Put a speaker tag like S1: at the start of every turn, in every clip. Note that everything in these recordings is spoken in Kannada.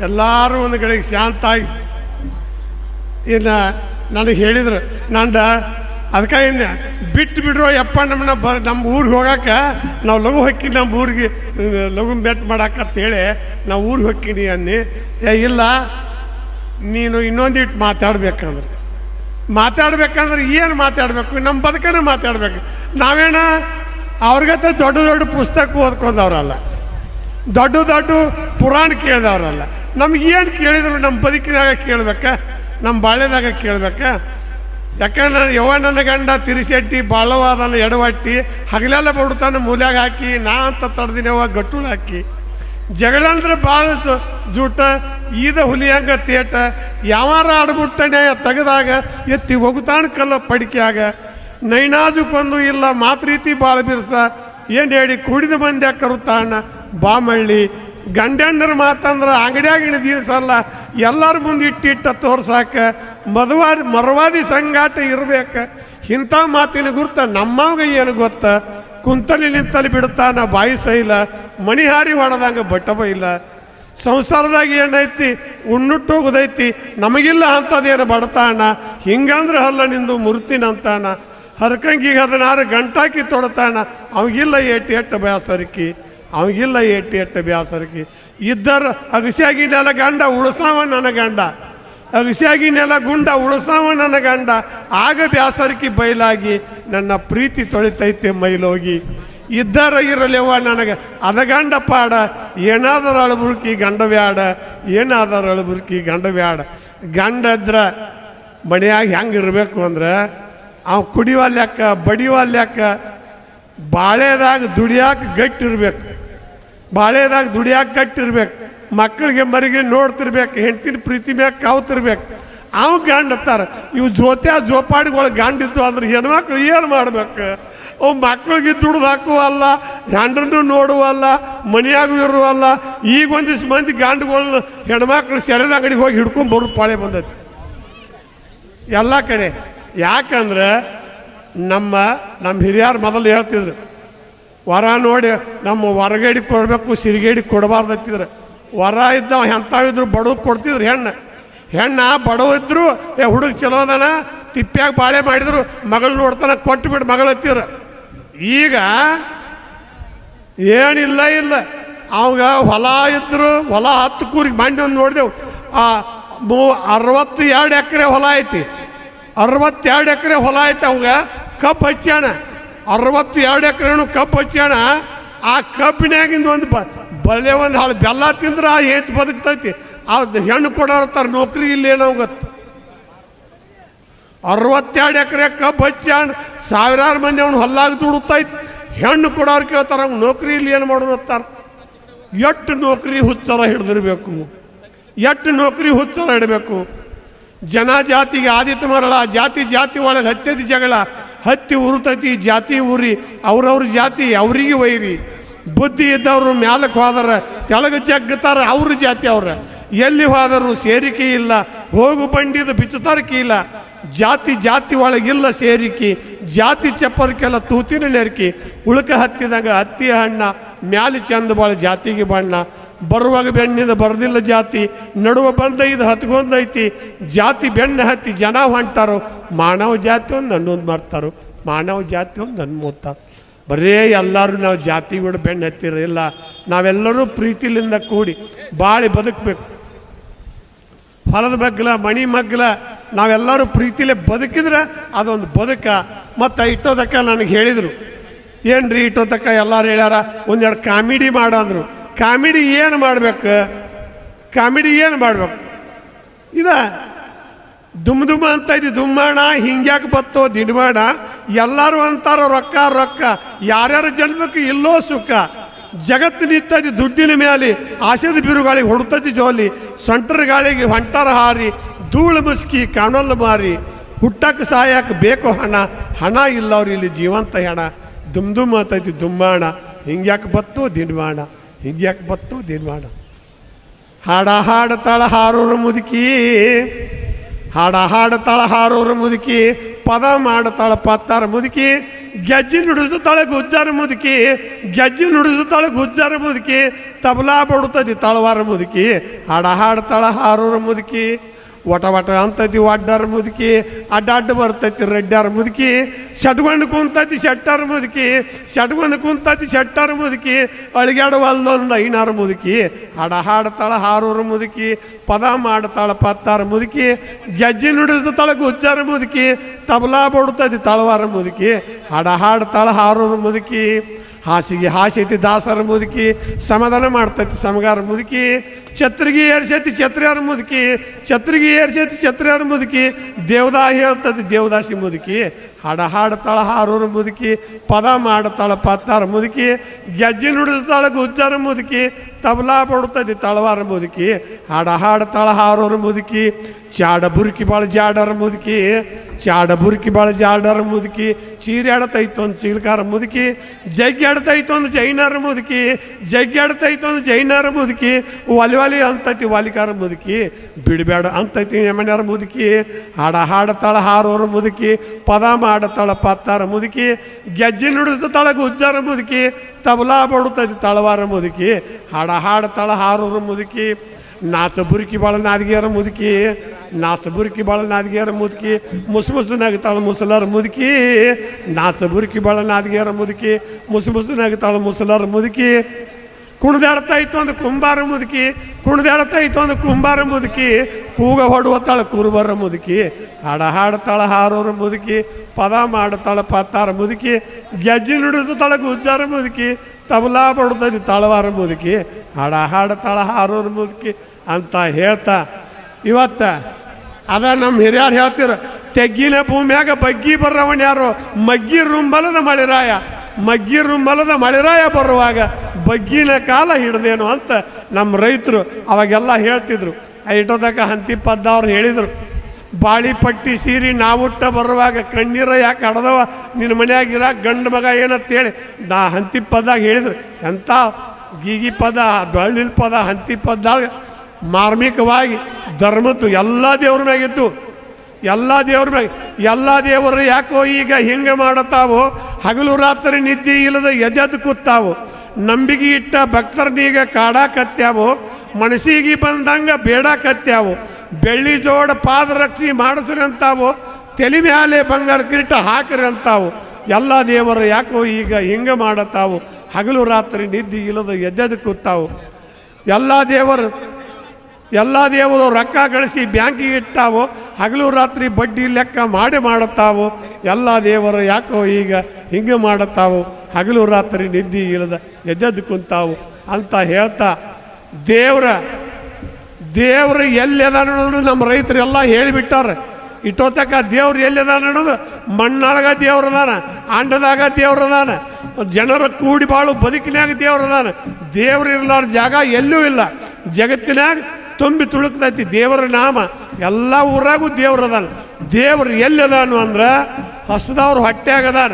S1: ಎಲ್ಲರೂ ಒಂದು ಕಡೆಗೆ ಶಾಂತಾಗಿ ಇನ್ನು ನನಗೆ ಹೇಳಿದ್ರು, ನಂದ ಅದಕ್ಕಾಗಿಂದ ಬಿಟ್ಟು ಬಿಡ್ರೋ ಯಪ್ಪ ನಮ್ಮನ್ನ ಬ ನಮ್ಮ ಊರಿಗೆ ಹೋಗಕ್ಕೆ ನಾವು ಲಘು ಹೊಕ್ಕಿ ನಮ್ಮ ಊರಿಗೆ, ಲಘು ಬೆಟ್ ಹೇಳಿ ನಾವು ಊರಿಗೆ ಹೊಕ್ಕಿನಿ ಅನ್ನಿ. ಏ, ಇಲ್ಲ, ನೀನು ಇನ್ನೊಂದಿಟ್ಟು ಮಾತಾಡ್ಬೇಕಂದ್ರೆ. ಮಾತಾಡ್ಬೇಕಂದ್ರೆ ಏನು ಮಾತಾಡಬೇಕು? ನಮ್ಮ ಬದುಕನೇ ಮಾತಾಡ್ಬೇಕು. ನಾವೇನ ಅವ್ರಿಗತ್ತ ದೊಡ್ಡ ದೊಡ್ಡ ಪುಸ್ತಕ ಓದ್ಕೊಂಡವ್ರಲ್ಲ, ದೊಡ್ಡ ದೊಡ್ಡ ಪುರಾಣ ಕೇಳಿದವ್ರಲ್ಲ ನಮ್ಗೆ ಏನು ಕೇಳಿದ್ರು ನಮ್ಮ ಬದುಕಿನಾಗ ಕೇಳ್ಬೇಕ ನಮ್ಮ ಬಾಳ್ಯದಾಗ ಕೇಳ್ಬೇಕ. ಯಾಕಂದ್ರೆ ನಾನು ಯವ ನನ್ನ ಗಂಡ ತಿರುಸೆಟ್ಟಿ, ಬಾಳವಾದನ ಎಡವಟ್ಟಿ, ಹಗಲೆಲ್ಲ ಬಡ್ತಾನೆ ಮೂಲ್ಯಾಗ ಹಾಕಿ, ನಾ ಅಂತ ತಡ್ದಿನವ ಗಟ್ಟುಳು ಹಾಕಿ. ಜಗಳ ಅಂದ್ರೆ ಭಾಳ ಜೂಟ, ಈದ ಹುಲಿಯಂಗ ತೇಟ, ಯಾವಾರ ಆಡ್ಬಿಟ್ಟಣೆ ತೆಗೆದಾಗ, ಎತ್ತಿ ಕಲ್ಲ ನೈನಾಜು ಬಂದು ಇಲ್ಲ, ಮಾತ್ರೀತಿ ಭಾಳ ಬಿರ್ಸ, ಏನು ಹೇಳಿ, ಕುಡಿದು ಬಂದ್ಯಾಕರು ಕರುತ್ತಾಣ ಬಾಮಳ್ಳಿ. ಗಂಡಣ್ಣರ ಮಾತಂದ್ರೆ ಅಂಗಡಿಯಾಗ ಇಳಿದೀರ್ಸಲ್ಲ ಎಲ್ಲರ ಮುಂದೆ ಇಟ್ಟಿಟ್ಟ ತೋರ್ಸಾಕ ಮದುವಾದಿ ಮರವಾದಿ ಸಂಗಾಟ ಇರಬೇಕು. ಇಂಥ ಮಾತಿನ ಗುರ್ತ ನಮ್ಮವಾಗ ಏನು ಗೊತ್ತ? ಕುಂತಲಿ ನಿಂತಲ್ಲಿ ಬಿಡ್ತಾನ ಬಾಯಿ ಸೈಲ, ಮಣಿಹಾರಿ ಹೊಡೆದಂಗೆ ಬಟ್ಟಬ ಇಲ್ಲ. ಸಂಸಾರದಾಗ ಏನೈತಿ? ಉಣ್ಣುಟ್ಟು ಹೋಗುದೈತಿ. ನಮಗಿಲ್ಲ ಅಂಥದ್ದೇನು ಬಡತಾಣ ಹಿಂಗಂದ್ರೆ ಅಲ್ಲ ನಿಂದು ಮುರ್ತಿನಂತಾನ ಹರ್ಕಂಗೀಗ ಹದಿನಾರು ಗಂಟಾಕಿ ತೊಡತಾಣ ಅವಾಗಿಲ್ಲ ಏಟು ಎಟ್ಟು ಬ್ಯಾಸರಿಕಿ. ಅವಾಗಿಲ್ಲ ಏಟು ಎಟ್ಟು ಬ್ಯಾಸರಕ್ಕೆ. ಇದ್ದರು ಅಗಸಿಯಾಗಿ ನೆಲ ಗಂಡ, ಉಳಿಸಾವ ನನ್ನ ಗಂಡ. ಅಗಸಿಯಾಗಿ ನೆಲ ಗುಂಡ, ಉಳಿಸಾವ ನನ್ನ ಗಂಡ. ಆಗ ಬ್ಯಾಸರಿಕಿ ಬಯಲಾಗಿ ನನ್ನ ಪ್ರೀತಿ ತೊಳಿತೈತೆ ಮೈಲೋಗಿ. ಇದ್ದರ ಇರಲಿವ ನನಗೆ. ಅದ ಗಂಡ ಪಾಡ, ಏನಾದರೂ ಅಳಬುರ್ಕಿ ಗಂಡ ಬ್ಯಾಡ, ಏನಾದರೂ ಅಳಬುರ್ಕಿ ಗಂಡ ಬ್ಯಾಡ. ಗಂಡ ಇದ್ರ ಮನೆಯಾಗ ಹೆಂಗೆ ಇರಬೇಕು ಅಂದ್ರೆ, ಅವ ಕುಡಿವಲ್ಯಾಕ ಬಡಿವಲ್ಯಾಕ ಬಾಳೆದಾಗ ದುಡಿಯಾಕ ಗಟ್ಟಿರ್ಬೇಕು. ಬಾಳೆದಾಗ ದುಡಿಯಾಕೆ ಕಟ್ಟಿರ್ಬೇಕು. ಮಕ್ಕಳಿಗೆ ಮರಿಗೆ ನೋಡ್ತಿರ್ಬೇಕು, ಹೆಂಡತಿನ ಪ್ರೀತಿ ಮ್ಯಾಗ ಕಾವ್ತಿರ್ಬೇಕು. ಅವ್ ಗಂಡ ಅತ್ತಾರ ಇವು ಜೋತ್ಯ ಜೋಪಾಡಿಗಳು ಗಂಡಿದ್ದು ಅಂದ್ರೆ ಹೆಣ್ಮಕ್ಳು ಏನು ಮಾಡ್ಬೇಕು? ಅವು ಮಕ್ಳಿಗೆ ದುಡ್ದು ಹಾಕುವಲ್ಲ ಗಂಡನ್ನು ನೋಡುವಲ್ಲ, ಮನೆಯಾಗೂ ಇರುವಲ್ಲ. ಈಗ ಒಂದಿಷ್ಟು ಮಂದಿ ಗಂಡುಗಳನ್ನ ಹೆಣ್ಮಕ್ಳು ಸೆರೆದ ಅಂಗಡಿಗೆ ಹೋಗಿ ಹಿಡ್ಕೊಂಡು ಬರೋ ಪಾಳೆ ಬಂದೈತಿ. ಎಲ್ಲ ಕಡೆ ಯಾಕಂದ್ರೆ ನಮ್ಮ ನಮ್ಮ ಹಿರಿಯರು ಮೊದಲು ಹೇಳ್ತಿದ್ರು ವರ ನೋಡಿ ನಮ್ಮ ಹೊರಗೇಡಿ ಕೊಡಬೇಕು, ಸಿರಿಗೇಡಿ ಕೊಡಬಾರ್ದು ಅಂತಿದ್ರು. ವರ ಇದ್ದವ ಎಂಥವಿದ್ರು ಬಡವ್ ಕೊಡ್ತಿದ್ರು ಹೆಣ್ಣು. ಹೆಣ್ಣ ಬಡವ ಇದ್ರು, ಏ ಹುಡುಗ ಚಲೋ ಅದಾನ, ತಿಪ್ಪ್ಯಾಗ ಬಾಳೆ ಮಾಡಿದ್ರು, ಮಗಳು ನೋಡ್ತಾನೆ ಕೊಟ್ಟು ಬಿಡು ಮಗಳು ಹತ್ತಿದ್ರು ಈಗ ಏನಿಲ್ಲ ಇಲ್ಲ. ಅವಾಗ ಹೊಲ ಇದ್ರು, ಹೊಲ ಹತ್ತು ಕೂರಿಗೆ ಮಂಡಿ ಒಂದು ನೋಡಿದೆವು. ಆ ಮೂ ಅರವತ್ತು ಎರಡು ಎಕರೆ ಹೊಲ ಐತಿ. ಅರವತ್ತೆರಡು ಎಕರೆ ಹೊಲ ಐತೆ ಅವಾಗ ಕಬ್ಬು ಹಚ್ಚಾಣ ಅರವತ್ತು ಎರಡು ಎಕರೆನು ಕಬ್ಬು ಹಚ್ಚೋಣ ಆ ಕಬ್ಬಿನಾಗಿಂದ ಒಂದು ಬ ಬಲೆ ಒಂದು ಹಾಳು, ಬೆಲ್ಲ ತಿಂದ್ರೆ ಆ ಏತ್ ಬದುಕ್ತೈತಿ. ಅದು ಹೆಣ್ಣು ಕೊಡೋರ್ತಾರ ನೌಕರಿ ಇಲ್ಲೇನೋ ಗೊತ್ತು. ಅರವತ್ತೆರಡು ಎಕರೆ ಕಬ್ಬು ಹಚ್ಚಾಣ ಸಾವಿರಾರು ಮಂದಿ ಅವ್ನು ಹೊಲ್ಲಾಗ ದುಡುತ್ತೈತಿ ಹೆಣ್ಣು ಕೊಡೋರು ಕೇಳ್ತಾರ, ಅವ್ನು ನೌಕರಿ ಇಲ್ಲಿ ಏನು ಹತ್ತಾರ ಎಷ್ಟು ನೌಕರಿ ಹುಚ್ಚರ ಹಿಡಿದಿರ್ಬೇಕು? ಎಷ್ಟು ನೌಕರಿ ಹುಚ್ಚರ ಇಡಬೇಕು ಜನ ಜಾತಿಗೆ ಆದಿತ್ಯ ಮರಳ, ಜಾತಿ ಜಾತಿ ಒಳಗೆ ಹತ್ಯದ ಜಗಳ ಹತ್ತಿ ಉರುತೈತಿ, ಜಾತಿ ಊರಿ ಅವ್ರವ್ರ ಜಾತಿ, ಅವ್ರಿಗೆ ವೈರಿ. ಬುದ್ಧಿ ಇದ್ದವರು ಮ್ಯಾಲಕ್ಕೆ ಹೋದಾರ ತೆಳಗೆ ಜಗ್ಗತಾರ ಅವ್ರ ಜಾತಿ ಅವ್ರ. ಎಲ್ಲಿ ಹೋದರು ಸೇರಿಕೆ ಇಲ್ಲ, ಹೋಗು ಬಂಡಿದ ಬಿಚ್ಚತಾರಕಿ ಇಲ್ಲ. ಜಾತಿ ಜಾತಿ ಒಳಗಿಲ್ಲ ಸೇರಿಕೆ, ಜಾತಿ ಚಪ್ಪರ್ಕೆಲ್ಲ ತೂತಿನ ನೆರಕಿ. ಉಳ್ಕ ಹತ್ತಿದಾಗ ಹತ್ತಿ ಹಣ್ಣ, ಮ್ಯಾಲಿ ಚಂದ ಬಾಳ ಜಾತಿಗೆ ಬಣ್ಣ. ಬರುವಾಗ ಬೆಣ್ಣಿದ ಬರದಿಲ್ಲ ಜಾತಿ, ನಡುವ ಬಂದೈದು ಹತ್ಕೊಂಡೈತಿ ಜಾತಿ ಬೆಣ್ಣೆ ಹತ್ತಿ ಜನ ಹೊಂಟಾರು, ಮಾನವ ಜಾತಿ ಒಂದು ಹನ್ನೊಂದು ಮಾಡ್ತಾರೋ ಮಾನವ ಜಾತಿ ಒಂದು ಹನ್ಮೂರ್ತಾರೆ ಬರೇ ಎಲ್ಲರೂ ನಾವು ಜಾತಿ ಕೂಡ ಬೆಣ್ಣೆ ಹತ್ತಿರಲಿಲ್ಲ ನಾವೆಲ್ಲರೂ ಪ್ರೀತಿಲಿಂದ ಕೂಡಿ ಬಾಳಿ ಬದುಕಬೇಕು. ಹೊಲದ ಮಗ್ಲ ಮಣಿ ಮಗ್ಲ, ನಾವೆಲ್ಲರೂ ಪ್ರೀತಿಲೇ ಬದುಕಿದ್ರೆ ಅದೊಂದು ಬದುಕ. ಮತ್ತು ಇಟ್ಟೋದಕ್ಕ ನನಗೆ ಹೇಳಿದರು. ಏನು ರೀ ಇಟ್ಟೋದಕ್ಕ? ಎಲ್ಲರೂ ಹೇಳ್ಯಾರ, ಒಂದೆರಡು ಕಾಮಿಡಿ ಮಾಡೋ ಅಂದರು ಕಾಮಿಡಿ ಏನು ಮಾಡಬೇಕು? ಕಾಮಿಡಿ ಏನು ಮಾಡಬೇಕು? ಇದ ದುಮ್ ದುಮ್ ಅಂತ ಇದ್ದು ದುಮ್ಮಾಣ ಹಿಂಗ್ಯಾಕೆ ಬತ್ತೋ ದಿಡ್ಮಾಣ ಎಲ್ಲರೂ ಅಂತಾರೋ ರೊಕ್ಕ ರೊಕ್ಕ. ಯಾರ್ಯಾರ ಜನ್ಮಕ್ಕೆ ಇಲ್ಲೋ ಸುಖ. ಜಗತ್ತು ನಿಂತದಿ ದುಡ್ಡಿನ ಮೇಲೆ ಆಶದ ಬಿರುಗಾಳಿಗೆ ಹೊಡ್ತತಿ ಜೋಲಿ. ಸೊಂಟರ ಗಾಳಿಗೆ ಹೊಂಟರ ಹಾರಿ, ಧೂಳು ಮುಸ್ಕಿ ಕಣಲ್ ಮಾರಿ. ಹುಟ್ಟಕ್ಕೆ ಸಾಯಕ್ಕೆ ಬೇಕು ಹಣ ಹಣ ಇಲ್ಲ ಅವ್ರು ಇಲ್ಲಿ, ಜೀವಂತ ಹೆಣ. ದುಮ್ ದುಮ್ ಅಂತೈತಿ ದುಮ್ಮಾಣ ಹಿಂಗ್ಯಾಕೆ ಬತ್ತೋ ದಿನ್ಮಾಣ ಹಿಂಗ್ಯಾಕೆ ಬತ್ತು? ಮಾಡ? ಹಾಡ ಹಾಡತಾಳ ಹಾರೋರು ಮುದುಕಿ, ಹಾಡ ಹಾಡತಾಳ ಹಾರೋರು ಮುದುಕಿ, ಪದ ಮಾಡತಾಳ ಪತ್ತಾರ ಮುದುಕಿ, ಗೆಜ್ಜಿ ನುಡಿಸುತ್ತಾಳೆ ಗುಜ್ಜಾರ ಮುದುಕಿ, ಗೆಜ್ಜಿ ನುಡಿಸುತ್ತಾಳೆ ಗುಜ್ಜಾರ ಮುದುಕಿ, ತಬಲಾ ಬಡುತ್ತದೆ ತಳವಾರ ಮುದುಕಿ, ಹಾಡ ಹಾಡ್ತಾಳ ಹಾರೋರ ಮುದುಕಿ ಒಟ ಒಟ ಅಂತೈತಿ ಒಡ್ಡಾರ ಮುದುಕಿ, ಅಡ್ಡಾಡ್ಡ ಬರ್ತೈತಿ, ರೆಡ್ಡಾರ ಮುದುಕಿ, ಶಟ್ಗೊಂಡು ಕುಂತೈತಿ, ಶೆಟ್ಟಾರ ಮುದುಕಿ, ಶಟ್ಗೊಂಡು ಕುಂತೈತಿ, ಶೆಟ್ಟಾರ ಮುದುಕಿ ಅಳಿಗಾಡುವಲ್ಲೊಂದು ಐನಾರು ಮುದುಕಿ, ಹಾಡ ಹಾಡ್ತಾಳ ಹಾರೂರು ಮುದುಕಿ, ಪದ ಮಾಡ್ತಾಳ ಪತ್ತಾರ ಮುದುಕಿ, ಗೆಜ್ಜೆ ನುಡಿಸ್ತಾಳ ಗುಜ್ಜಾರ ಮುದುಕಿ, ತಬಲಾ ಬಡುತ್ತೈತಿ ತಳವಾರ ಮುದುಕಿ, ಹಾಡ ಹಾಡ್ತಾಳ ಹಾರೂರು ಮುದುಕಿ. ಹಾಸಿಗೆ ಹಾಸೈತಿ ದಾಸರ ಮುದುಕಿ, ಸಮಾಧಾನ ಮಾಡ್ತೈತಿ ಸಮಗಾರ ಮುದುಕಿ, ಛತ್ರಿಗೆ ಏರ್ಸೈತಿ, ಛತ್ರಿಯಾರ ಮುದುಕಿ, ಛತ್ರಿಗೆ ಏರ್ಸೈತಿ, ಛತ್ರಿಯಾರ ಮುದುಕಿ ದೇವದಾ ಹೇಳ್ತದೆ ದೇವದಾಸಿ ಮುದುಕಿ, ಹಾಡ ಹಾಡ್ತಾಳ ಹಾರೋರ ಮುದುಕಿ, ಪದ ಮಾಡ್ತಾಳ ಪತ್ತಾರ ಮುದುಕಿ, ಗೆಜ್ಜೆ ನುಡಿಸ್ತಾಳ ಗುಜ್ಜಾರ ಮುದುಕಿ, ತಬಲಾ ಬಡುತ್ತೈತಿ ತಳವಾರ ಮುದುಕಿ, ಹಾಡ ಹಾಡ್ತಾಳ ಹಾರೋರ ಮುದುಕಿ, ಚಾಡ ಬುರುಕಿ ಬಾಳ ಜಾಡರ ಮುದುಕಿ ಚಾಡ ಬುರ್ಕಿ ಭಾಳ ಜಾಡರ ಮುದುಕಿ ಚೀರ್ಯಾಡತೈತು ಒಂದು ಚೀಲಕಾರ ಮುದುಕಿ ಜಗ್ಗಾಡ್ತೈತು ಒಂದು ಜೈನರ ಮುದುಕಿ ಜಗ್ಗಾಡ್ತೈತು ಒಂದು ಜೈನರ ಮುದುಕಿ ಒಲಿ ಒಲಿ ಅಂತೈತಿ ವಾಲಿಕಾರ ಮುದುಕಿ ಬಿಡಬೇಡ ಅಂತೈತಿ ಯಮನ್ಯಾರ ಮುದುಕಿ, ಹಾಡ ಹಾಡತಾಳ ಹಾರೋರ ಮುದುಕಿ, ಪದ ಮಾಡತಾಳ ಪತ್ತಾರ ಮುದುಕಿ, ಗೆಜ್ಜೆ ನುಡಿಸ್ತಾಳ ಗುಜ್ಜಾರ ಮುದುಕಿ, ತಬಲಾ ಬಡುತ್ತೈತಿ ತಳವಾರ ಮುದುಕಿ, ಹಾಡ ಹಾಡತಾಳ ಹಾರೋರ ಮುದುಕಿ ನಾಚ ಬುರುಕಿ ಬಾಳ ನಾದಿಗೆಯರ ಮುದುಕಿ, ನಾಚ ಬುರುಕಿ ಬಾಳ ನಾದಿಗೆಯರ ಮುದುಕಿ, ಮುಸು ಮುಸು ನಗ್ತಾಳ ಮುಸಲರ ಮುದುಕಿ, ನಾಚ ಬುರುಕಿ ಬಾಳ ನಾದಿಗೆಯರ ಮುದುಕಿ, ಮುಸು ಮುಸು ನಗ್ತಾಳ ಮುಸಲರ ಮುದುಕಿ. ಕುಣಿದಾಡ್ತಾ ಇತ್ತು ಕುಂಬಾರ ಮುದುಕಿ, ಕುಣಿದಾಡ್ತಾ ಇತ್ತು ಕುಂಬಾರ ಮುದುಕಿ, ಕೂಗ ಹೊಡುವತ್ತಾಳ ಕುರುಬರ ಮುದುಕಿ, ಹಾಡ ಹಾಡ್ತಾಳ ಹಾರೋರ ಮುದುಕಿ, ಪದ ಮಾಡ್ತಾಳ ಪತ್ತಾರ ಮುದುಕಿ, ಗೆಜ್ಜೆ ನುಡಿಸ್ತಾಳ ಗುಜ್ಜಾರ ಮುದುಕಿ ತಬಲಾ ಬಡ್ದದಿ ತಳವಾರ ಮುದುಕಿ ಹಾಡ ಹಾಡ್ತಾಳ ಹಾರೋರ ಮುದುಕಿ ಅಂತ ಹೇಳ್ತಾ, ಇವತ್ತ ಅದ ನಮ್ಮ ಹಿರಿಯರು ಹೇಳ್ತಿರ ತೆಗ್ಗಿನ ಭೂಮ್ಯಾಗ ಬಗ್ಗಿ ಬರ್ರವಣ್ಣ ಯಾರು? ಮಗ್ಗಿ ರುಂಬಲದ ಮಳಿರಾಯ. ಮಗ್ಗಿ ರುಂಬಲದ ಮಳಿರಾಯ ಬರುವಾಗ ಬಗ್ಗಿನ ಕಾಲ ಹಿಡ್ದೇನು ಅಂತ ನಮ್ಮ ರೈತರು ಅವಾಗೆಲ್ಲ ಹೇಳ್ತಿದ್ರು. ಐಟೋದಕ್ಕೆ ಹಂತಿ ಪದ್ದ ಅವ್ರು ಹೇಳಿದರು. ಬಾಳಿ ಪಟ್ಟಿ ಸೀರಿ ನಾವುಟ್ಟ ಬರುವಾಗ ಕಣ್ಣೀರ ಯಾಕೆ ಹಡ್ದವ? ನಿನ್ನ ಮನೆಯಾಗಿರ ಗಂಡು ಮಗ ಏನಂತೇಳಿ. ನಾ ಹಂತಿ ಪದಾಗ ಹೇಳಿದ್ರು ಎಂಥ ಗೀಗಿ ಪದ, ಡೊಳ್ಳಿನ ಪದ, ಹಂತಿ ಪದ್ದಾಗ ಮಾರ್ಮಿಕವಾಗಿ ಧರ್ಮದ್ದು ಎಲ್ಲ ದೇವ್ರ ಮ್ಯಾಗಿತ್ತು ಎಲ್ಲ ದೇವ್ರ ಮ್ಯಾಗ, ಎಲ್ಲ ದೇವರು ಯಾಕೋ ಈಗ ಹಿಂಗೆ ಮಾಡುತ್ತಾವೋ ಹಗಲು ರಾತ್ರಿ ನಿದ್ದೆ ಇಲ್ಲದ ಎದೆದ್ದು ಕೂತಾವು? ನಂಬಿಕೆ ಇಟ್ಟ ಭಕ್ತರನ್ನೀಗ ಕಾಡಾಕತ್ಯಾವು? ಮನಸ್ಸಿಗೆ ಬಂದಂಗೆ ಬೇಡಾಕತ್ಯಾವು? ಬೆಳ್ಳಿ ಜೋಡ ಪಾದರಕ್ಷಿ ಮಾಡಿಸ್ರಿ ಅಂತಾವು ತಲೆ ಮ್ಯಾಲೆ ಬಂಗಾರ ಕಿರೀಟ ಹಾಕ್ರಿ ಅಂತಾವು ಎಲ್ಲ ದೇವರು ಯಾಕೋ ಈಗ ಹಿಂಗೆ ಮಾಡತ್ತಾವು ಹಗಲು ರಾತ್ರಿ ನಿದ್ದೆ ಇಲ್ಲದ ಎದ್ದೆದ್ದು ಕೂತಾವು. ಎಲ್ಲ ದೇವರು ಎಲ್ಲ ದೇವರು ರೊಕ್ಕ ಗಳಿಸಿ ಬ್ಯಾಂಕಿಗೆ ಇಟ್ಟಾವು. ಹಗಲು ರಾತ್ರಿ ಬಡ್ಡಿ ಲೆಕ್ಕ ಮಾಡಿ ಮಾಡುತ್ತಾವು. ಎಲ್ಲ ದೇವರು ಯಾಕೋ ಈಗ ಹಿಂಗೆ ಮಾಡುತ್ತಾವು ಹಗಲು ರಾತ್ರಿ ನಿದ್ದೆ ಇಲ್ಲದ ಎದ್ದೆದ್ದು ಕುಂತಾವು ಅಂತ ಹೇಳ್ತಾ ದೇವ್ರ ದೇವ್ರು ಎಲ್ಲಿದ ಅನ್ನೋದು ನಮ್ಮ ರೈತರು ಎಲ್ಲ ಹೇಳಿಬಿಟ್ಟಾರೆ ಇಟ್ಟೋತಕ ದೇವ್ರು ಎಲ್ಲಿದ ಅನ್ನೋದು ಮಣ್ಣೊಳಗ ದೇವ್ರದಾನ ಅಂಡದಾಗ ದೇವ್ರದಾನ ಜನರ ಕೂಡಿ ಬಾಳು ಬದುಕಿನಾಗ ದೇವ್ರದಾನ ದೇವ್ರು ಇರ್ಲಾರ ಜಾಗ ಎಲ್ಲೂ ಇಲ್ಲ. ಜಗತ್ತಿನಾಗ ತುಂಬಿ ತುಳುಕ್ತೈತಿ ದೇವರ ನಾಮ, ಎಲ್ಲ ಊರಾಗೂ ದೇವ್ರದಾನ ದೇವ್ರು ಎಲ್ಲಿದಾನು ಅಂದ್ರೆ ಹಸದವ್ರ ಹೊಟ್ಟೆಯಾಗದಾನ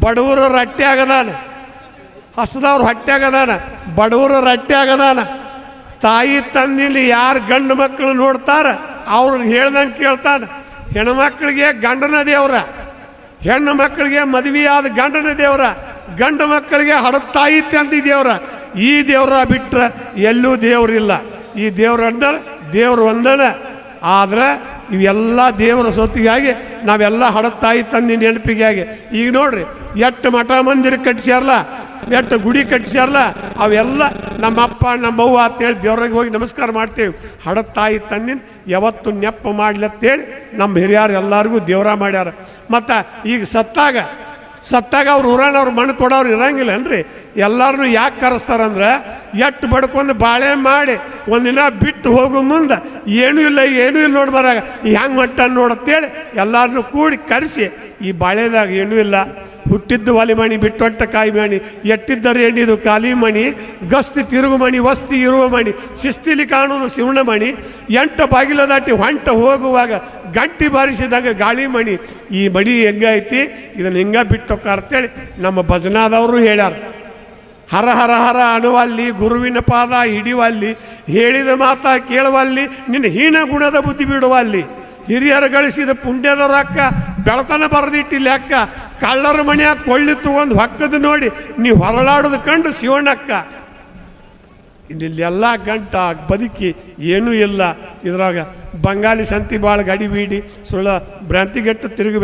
S1: ಬಡವರ ರಟ್ಟೆಯಾಗದಾನ ಹಸದವ್ರ ಹೊಟ್ಟೆಯಾಗದಾನ ಬಡವರ ರಟ್ಟೆಯಾಗದಾನ ತಾಯಿ ತಂದಿಲಿ ಯಾರು ಗಂಡು ಮಕ್ಕಳು ನೋಡ್ತಾರ ಅವ್ರು ಹೇಳ್ದಂಗೆ ಕೇಳ್ತಾನೆ ಹೆಣ್ಮಕ್ಳಿಗೆ ಗಂಡನ ದೇವ್ರ, ಹೆಣ್ಣು ಮಕ್ಕಳಿಗೆ ಮದುವೆಯಾದ ಗಂಡನ ದೇವ್ರ, ಗಂಡು ಮಕ್ಕಳಿಗೆ ತಾಯಿ ತಂದಿ ದೇವ್ರ. ಈ ದೇವ್ರ ಬಿಟ್ಟರೆ ಎಲ್ಲೂ ದೇವ್ರಿಲ್ಲ. ಈ ದೇವ್ರ ಅಂದ್ರೆ ದೇವ್ರು ಒಂದನ ಆದರೆ ಇವೆಲ್ಲ ದೇವರ ಸೊತ್ತಿಗಾಗಿ ನಾವೆಲ್ಲ ಹಡದ ತಾಯಿ ತಂದಿ ನೆನಪಿಗಾಗಿ. ಈಗ ನೋಡ್ರಿ, ಎಷ್ಟು ಮಠ ಮಂದಿರ ಕಟ್ಸ್ಯಾರಲ್ಲ ಎಷ್ಟು ಗುಡಿ ಕಟ್ಟಿಸ್ಯಾರಲ್ಲ ಅವೆಲ್ಲ ನಮ್ಮಪ್ಪ, ನಮ್ಮವ್ವ ಅಂತೇಳಿ ದೇವ್ರಿಗೆ ಹೋಗಿ ನಮಸ್ಕಾರ ಮಾಡ್ತೇವೆ. ಹಡ ತಾಯಿ ತಂದಿನ, ಯಾವತ್ತು ನೆಪ್ಪ ಮಾಡ್ಲತ್ತೇಳಿ ನಮ್ಮ ಹಿರಿಯರು ಎಲ್ಲರಿಗೂ ದೇವ್ರ ಮಾಡ್ಯಾರ. ಮತ್ತು ಈಗ ಸತ್ತಾಗ ಸತ್ತಾಗ ಅವ್ರು ಊರಾನ ಅವ್ರು ಮಣ್ಣು ಕೊಡೋರು ಇರಂಗಿಲ್ಲನ್ರಿ ಎಲ್ಲರನ್ನೂ ಯಾಕೆ ಕರೆಸ್ತಾರಂದ್ರೆ ಎಟ್ಟು ಬಡ್ಕೊಂಡು ಬಾಳೆ ಮಾಡಿ ಒಂದಿನ ಬಿಟ್ಟು ಹೋಗೋ ಮುಂದೆ ಏನೂ ಇಲ್ಲ ಏನೂ ಇಲ್ಲ ನೋಡಿ ಬರಾಗ ಹೆಂಗೆ ಮಟ್ಟ ನೋಡತ್ತೇಳಿ ಎಲ್ಲರನ್ನೂ ಕೂಡಿ ಕರೆಸಿ ಈ ಬಾಳೆದಾಗ ಏನೂ ಇಲ್ಲ. ಹುಟ್ಟಿದ್ದು ಒಲಿಮಣಿ ಬಿಟ್ಟೊಟ್ಟ ಕಾಯಿ ಮಣಿ ಎಟ್ಟಿದ್ದರೆ ಎಣ್ಣಿದು ಕಾಲಿಮಣಿ, ಗಸ್ತಿ ತಿರುಗು ಮಣಿ ವಸ್ತಿ ಇರುವ ಮಣಿ ಶಿಸ್ತಿಲಿ ಕಾಣುವುದು ಶಿವಣ ಮಣಿ ಎಂಟ ಬಾಗಿಲ ದಾಟಿ ಹೊಂಟ ಹೋಗುವಾಗ ಗಂಟಿ ಬಾರಿಸಿದಾಗ ಗಾಳಿ ಮಣಿ ಈ ಮಣಿ ಹೆಂಗೈತಿ ಇದನ್ನು ಹಿಂಗ ಬಿಟ್ಟೊಕ್ಕ ಅಂತೇಳಿ ನಮ್ಮ ಭಜನಾದವರು ಹೇಳ್ಯಾರ. ಹರ ಹರ ಹರ ಅಣುವಲ್ಲಿ, ಗುರುವಿನ ಪಾದ ಹಿಡಿವಲ್ಲಿ, ಹೇಳಿದ ಮಾತ ಕೇಳುವಲ್ಲಿ, ನಿನ್ನ ಹೀನ ಗುಣದ ಬುದ್ಧಿ ಬಿಡುವಲ್ಲಿ. ಹಿರಿಯರು ಗಳಿಸಿದ ಪುಣ್ಯದ ರೊಕ್ಕ ಬೆಳತನ ಬರೆದಿಟ್ಟಿಲ್ಲ ಅಕ್ಕ. ಕಳ್ಳರ ಮನ್ಯಾಗ ಕೊಳ್ಳಿ ತಗೊಂಡು ಹೊಕ್ಕದ ನೋಡಿ ನೀವು ಹೊರಳಾಡೋದು ಕಂಡು ಶಿವಣ್ಣಕ್ಕ ಇಲ್ಲೆಲ್ಲ ಗಂಟ ಬದುಕಿ ಏನೂ ಇಲ್ಲ. ಇದ್ರಾಗ ಬಂಗಾಲಿ ಸಂತಿ ಭಾಳ ಗಡಿಬೀಡಿ, ಸುಳ್ಳ ಭ್ರಾಂತಿಗೆಟ್ಟು ತಿರುಗಿ